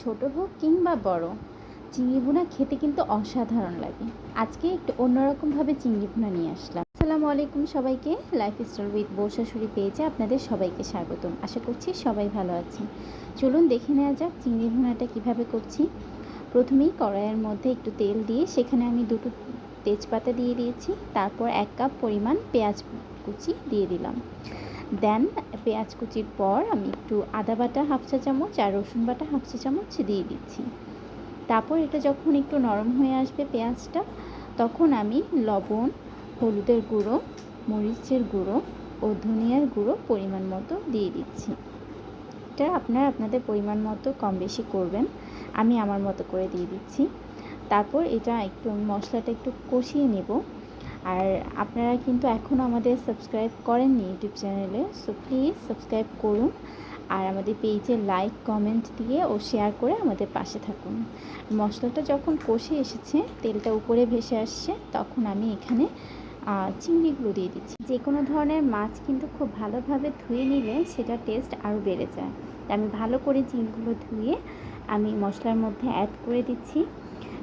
ছোট হোক কিংবা বড়, চিংড়ি ভুনা খেতে কিন্তু অসাধারণ লাগে। আজকে একটু অন্যরকমভাবে চিংড়ি ভুনা নিয়ে আসলাম। আসসালামু আলাইকুম সবাইকে। লাইফ স্টাইল উইথ বৌশাশুড়ি পেয়েছে আপনাদের সবাইকে স্বাগতম। আশা করছি সবাই ভালো আছেন। চলুন দেখে নেওয়া যাক চিংড়ি ভুনাটা কীভাবে করছি। প্রথমেই কড়াইয়ের মধ্যে একটু তেল দিয়ে সেখানে আমি দুটো তেজপাতা দিয়ে দিয়েছি। তারপর এক কাপ পরিমাণ পেঁয়াজ কুচি দিয়ে দিলাম। দেন পেঁয়াজ কুচির পর আমি একটু আদা বাটা হাফ চা চামচ আর রসুন বাটা হাফ চা চামচ দিয়ে দিচ্ছি। তারপর এটা যখন একটু নরম হয়ে আসবে পেঁয়াজটা, তখন আমি লবণ, হলুদের গুঁড়ো, মরিচের গুঁড়ো ও ধনিয়ার গুঁড়ো পরিমাণ মতো দিয়ে দিচ্ছি। এটা আপনারা আপনাদের পরিমাণ মতো কম বেশি করবেন, আমি আমার মতো করে দিয়ে দিচ্ছি। তারপর এটা একটু মশলাটা একটু কষিয়ে নেব। আর আপনারা কিন্তু এখনও আমাদের সাবস্ক্রাইব করেননি ইউটিউব চ্যানেলে সো প্লিজ সাবস্ক্রাইব করুন। আর আমাদের পেজে লাইক কমেন্ট দিয়ে ও শেয়ার করে আমাদের পাশে থাকুন। মশলাটা যখন কষে এসেছে, তেলটা উপরে ভেসে আসছে, তখন আমি এখানে চিংড়িগুলো দিয়ে দিচ্ছি। যে কোনো ধরনের মাছ কিন্তু খুব ভালোভাবে ধুয়ে নিলে সেটা টেস্ট আরও বেড়ে যায়। আমি ভালো করে চিংড়িগুলো ধুয়ে আমি মশলার মধ্যে অ্যাড করে দিচ্ছি।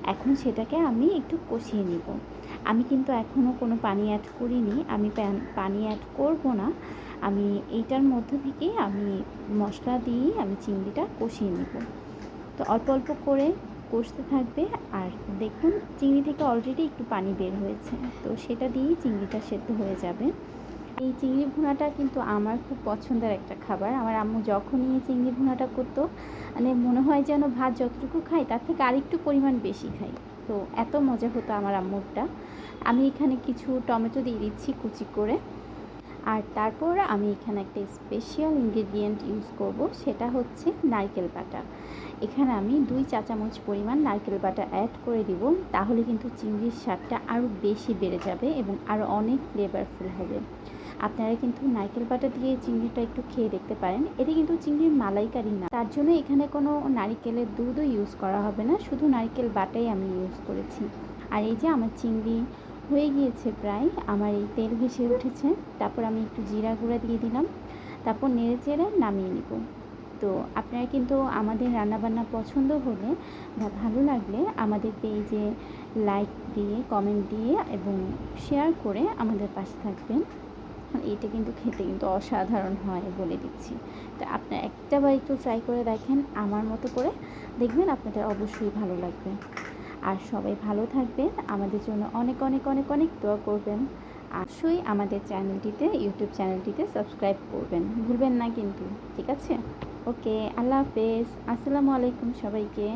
এখন সেটাকে আমি একটু কষিয়ে নিব। আমি কিন্তু এখনও কোনো পানি অ্যাড করিনি, আমি পানি অ্যাড করব না। আমি এইটার মধ্যে থেকেই আমি মশলা দিয়ে আমি চিংড়িটা কষিয়ে নেব। তো অল্প অল্প করে কষতে থাকবে আর দেখুন, চিংড়ি থেকে অলরেডি একটু পানি বের হয়েছে। তো সেটা দিয়েই চিংড়িটা সেদ্ধ হয়ে যাবে। এই চিংড়ি ভুনাটা কিন্তু আমার খুব পছন্দের একটা খাবার। আমার আম্মু যখনই এই চিংড়ি ভুনাটা করতো মানে মনে হয় যেন ভাত যতটুকু খাই, তার থেকে আরেকটু পরিমাণ বেশি খাই। তো এত মজা হতো আমার আম্মুরটা। আমি এখানে কিছু টমেটো দিয়ে দিচ্ছি কুচি করে। আর তারপর আমি এখানে একটা স্পেশাল ইনগ্রেডিয়েন্ট ইউজ করব, সেটা হচ্ছে নারকেল বাটা। এখানে আমি দুই চা চামচ পরিমাণ নারকেল বাটা অ্যাড করে দিব, তাহলে কিন্তু চিংড়ির স্বাদটা আরও বেশি বেড়ে যাবে এবং আরও অনেক ফ্লেভারফুল হবে। আপনারা কিন্তু নারকেল বাটা দিয়ে চিংড়িটা একটু খেয়ে দেখতে পারেন। এটা কিন্তু চিংড়ির মালাইকারি না। তার জন্য এখানে কোনো নারিকেলের দুধও ইউজ করা হবে না, শুধু নারকেল বাটাই আমি ইউজ করেছি। আর এই যে আমার চিংড়ি হয়ে গিয়েছে প্রায়। আমার এই তেল ভেসে উঠেছে। তারপর আমি একটু জিরা গুঁড়া দিয়ে দিলাম। তারপর নেড়ে চেড়ে নামিয়ে নিব। তো আপনারা কিন্তু আমাদের রান্নাবান্না পছন্দ হলে বা ভালো লাগলে আমাদের পেজে লাইক দিয়ে কমেন্ট দিয়ে এবং শেয়ার করে আমাদের পাশে থাকবেন। এটা কিন্তু খেতে কিন্তু অসাধারণ হয় বলে দিচ্ছি। তো আপনারা একটা বার একটু ট্রাই করে দেখেন। আমার মতো করে দেখবেন আপনাদের অবশ্যই ভালো লাগবে। আর সবাই ভালো থাকবেন। আমাদের জন্য অনেক অনেক অনেক অনেক দোয়া করবেন। অবশ্যই আমাদের চ্যানেলটিতে, ইউটিউব চ্যানেলটিতে সাবস্ক্রাইব করবেন। ভুলবেন না কিন্তু, ঠিক আছে? ওকে, আল্লাহ হাফেজ। আসসালামু আলাইকুম সবাইকে।